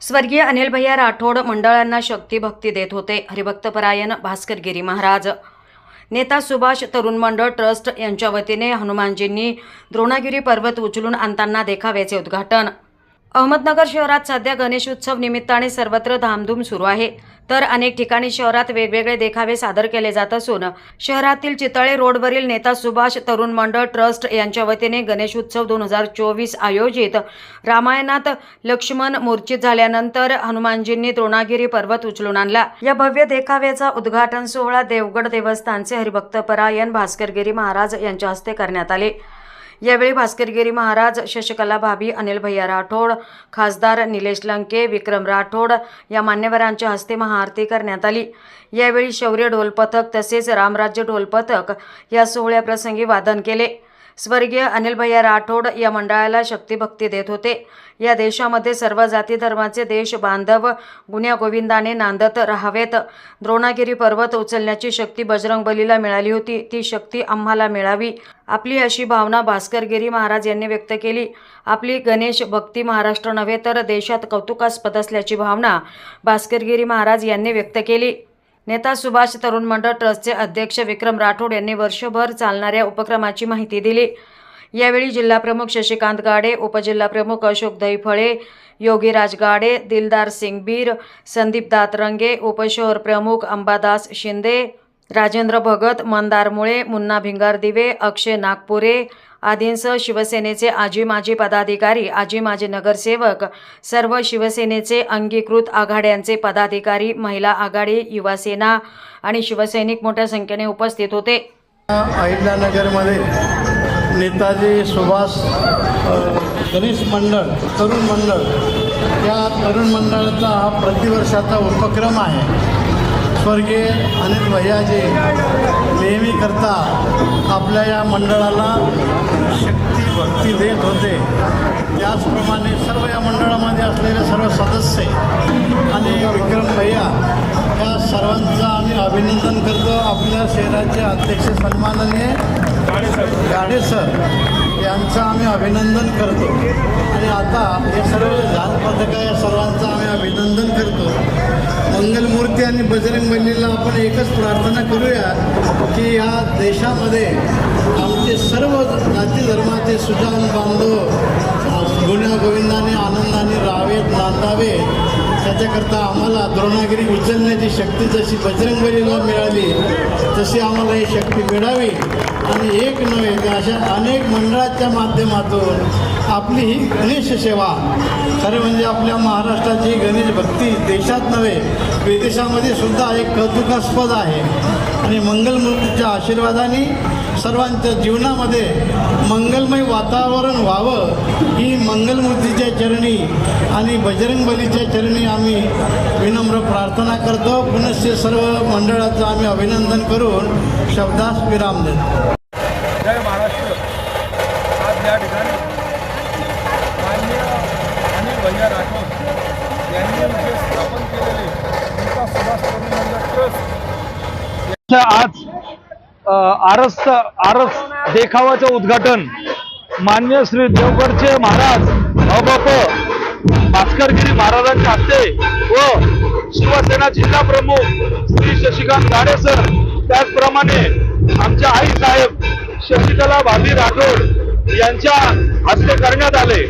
स्वर्गीय अनिल भैया राठोड मंडळांना शक्तिभक्ती देत होते. हरिभक्तपरायण भास्करगिरी महाराज. नेता सुभाष तरुण मंडळ ट्रस्ट यांच्या वतीने हनुमानजींनी द्रोणागिरी पर्वत उचलून आणताना देखाव्याचे उद्घाटन. अहमदनगर शहरात सध्या गणेशोत्सव निमित्ताने सर्वत्र धामधूम सुरू आहे. तर अनेक ठिकाणी शहरात वेगवेगळे देखावे सादर केले जात असून शहरातील चितळे रोडवरील नेता सुभाष तरुण मंडळ ट्रस्ट यांच्या वतीने गणेशोत्सव दोन हजार चोवीस आयोजित रामायणात लक्ष्मण मूर्छित झाल्यानंतर हनुमानजींनी द्रोणागिरी पर्वत उचलून आणला. या भव्य देखाव्याचा उद्घाटन सोहळा देवगड देवस्थानचे हरिभक्तपरायण भास्करगिरी महाराज यांच्या हस्ते करण्यात आले. यावेळी भास्करगिरी महाराज शशकला भाभी अनिल भैया राठोड खासदार निलेश लंके विक्रम राठोड या मान्यवरांच्या हस्ते महाआरती करण्यात आली. यावेळी शौर्य ढोलपथक तसेच रामराज्य ढोलपथक या सोहळ्याप्रसंगी वादन केले. स्वर्गीय अनिल भैया राठोड या मंडळाला शक्तिभक्ती देत होते. या देशामध्ये सर्व जाती धर्माचे देश बांधव गुन्ह्या गोविंदाने नांदत राहावेत. द्रोणागिरी पर्वत उचलण्याची शक्ती बजरंग बलीला मिळाली होती. ती शक्ती आम्हाला मिळावी. आपली अशी भावना भास्करगिरी महाराज यांनी व्यक्त केली. आपली गणेश भक्ती महाराष्ट्र नव्हे तर देशात कौतुकास्पद असल्याची भावना भास्करगिरी महाराज यांनी व्यक्त केली. नेता सुभाष तरुण मंडळ ट्रस्टचे अध्यक्ष विक्रम राठोड यांनी वर्षभर चालणाऱ्या उपक्रमाची माहिती दिली. यावेळी जिल्हाप्रमुख शशिकांत गाडे उपजिल्हाप्रमुख अशोक दहीफळे योगीराज गाडे दिलदार सिंग बीर संदीप दातरंगे उपशहर प्रमुख अंबादास शिंदे राजेंद्र भगत मंदार मुळे मुन्ना भिंगार दिवे अक्षय नागपुरे आदींसह शिवसेनेचे आजी माजी पदाधिकारी आजी माजी नगरसेवक सर्व शिवसेनेचे अंगीकृत आघाड्यांचे पदाधिकारी महिला आघाडी युवासेना आणि शिवसैनिक मोठ्या संख्येने उपस्थित होते. अहिल्यानगरमध्ये नेताजी सुभाष गणेश मंडळ तरुण मंडळ या तरुण मंडळाचा हा प्रतिवर्षाचा उपक्रम आहे. स्वर्गीय अनिल भैयाजी करता आपल्या या मंडळाला शक्ती भक्ती देत होते. त्याचप्रमाणे सर्व या मंडळामध्ये असलेले सर्व सदस्य आणि विक्रम भैया या सर्वांचं आम्ही अभिनंदन करतो. आपल्या शहराचे अध्यक्ष सन्माननीय गाडे सर यांचं आम्ही अभिनंदन करतो. आणि आता हे सर्व झाल पथक या सर्वांचं आम्ही अभिनंदन करतो. मंगलमूर्ती आणि बजरंग बलीला आपण एकच प्रार्थना करूया की या देशामध्ये आमचे सर्व जाती धर्माचे सुजान बांधव गुन्ह्या गोविंदाने आनंदाने राहावेत नांदावे. त्याच्याकरता आम्हाला द्रोणागिरी उचलण्याची शक्ती जशी बजरंगबलीला मिळाली तशी आम्हाला ही शक्ती मिळावी. आणि एक नव्हे तर अशा अनेक मंडळाच्या माध्यमातून आपली ही गणेश सेवा खरं म्हणजे आपल्या महाराष्ट्राची गणेश भक्ती देशात नव्हे विदेशामध्ये सुद्धा एक कौतुकास्पद आहे. आणि मंगलमूर्तीच्या आशीर्वादाने सर्वांच्या जीवनामध्ये मंगलमय वातावरण व्हावं ही मंगलमूर्तीच्या चरणी आणि बजरंग बलीच्या चरणी आम्ही विनम्र प्रार्थना करतो. पुनश्च सर्व मंडळाचं आम्ही अभिनंदन करून शब्दास विराम देतो जय महाराष्ट्र आज या ठिकाणी माननीय अनिल भैया राठोड यांनी जे स्थापन केलेले नेता सुभाष तरुण मंडळ ट्रस्ट च्या आज आरस आरस देखावाचं उद्घाटन मान्य श्री देवगडचे महाराज अबप भास्करगिरी महाराजांच्या हस्ते व शिवसेना जिल्हा प्रमुख श्री शशिकांत गाडे सर. त्याचप्रमाणे आमच्या आई साहेब शशिकला भाभी राठोड यांच्या हस्ते करण्यात आले.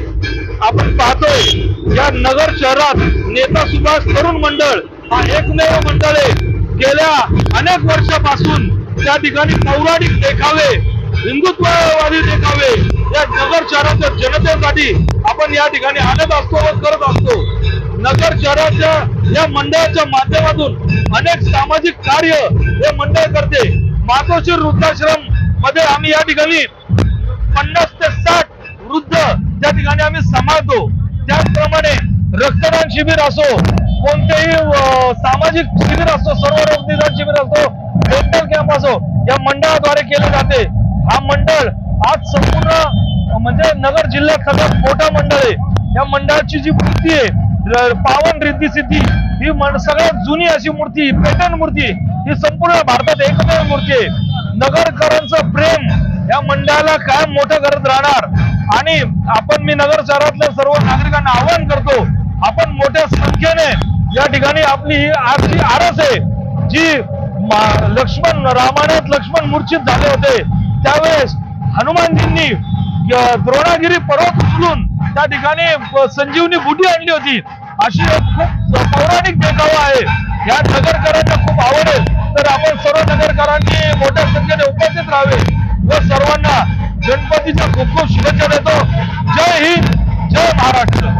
आपण पाहतोय या नगर शहरात नेता सुभाष तरुण मंडळ हा एकमेव मंडळ आहे. गेल्या अनेक वर्षापासून त्या ठिकाणी पौराणिक देखावे हिंदुत्ववादी देखावे या नगर शहराच्या जनतेसाठी आपण या ठिकाणी आणत असतो व करत असतो. नगर शहराच्या या मंडळाच्या माध्यमातून अनेक सामाजिक कार्य हे मंडळ करते. मातोश्री वृद्धाश्रममध्ये आम्ही या ठिकाणी पन्नास ते साठ वृद्ध त्या ठिकाणी आम्ही सांभाळतो. त्याचप्रमाणे रक्तदान शिबिर असो कोणतेही सामाजिक शिबिर असतो सर्व रोग शिबिर असतो डेंटल कॅम्प असो या मंडळाद्वारे केले जाते. हा मंडळ आज संपूर्ण म्हणजे नगर जिल्ह्यात सगळ्यात मोठा मंडळ आहे. या मंडळाची जी मूर्ती आहे पावन रिद्धी सिद्धी ही सगळ्यात जुनी अशी मूर्ती पेटर्न मूर्ती ही संपूर्ण भारतात एकमेव मूर्ती आहे. नगरकरांचं प्रेम या मंडळाला कायम मोठं करत राहणार. आणि आपण मी नगर शहरातल्या सर्व नागरिकांना आवाहन करतो आपण मोठ्या संख्येने या ठिकाणी आपली आजची आरस आहे जी लक्ष्मण रामायणात लक्ष्मण मूर्छित झाले होते. त्यावेळेस हनुमानजींनी द्रोणागिरी पर्वत उचलून त्या ठिकाणी संजीवनी बुटी आणली होती. अशी एक खूप पौराणिक देखावा आहे. या नगरकरांना खूप आवडेल तर आपण सर्व नगरकरांनी मोठ्या संख्येने उपस्थित राहावे. व सर्वांना गणपतीच्या खूप खूप शुभेच्छा देतो. जय हिंद जय महाराष्ट्र.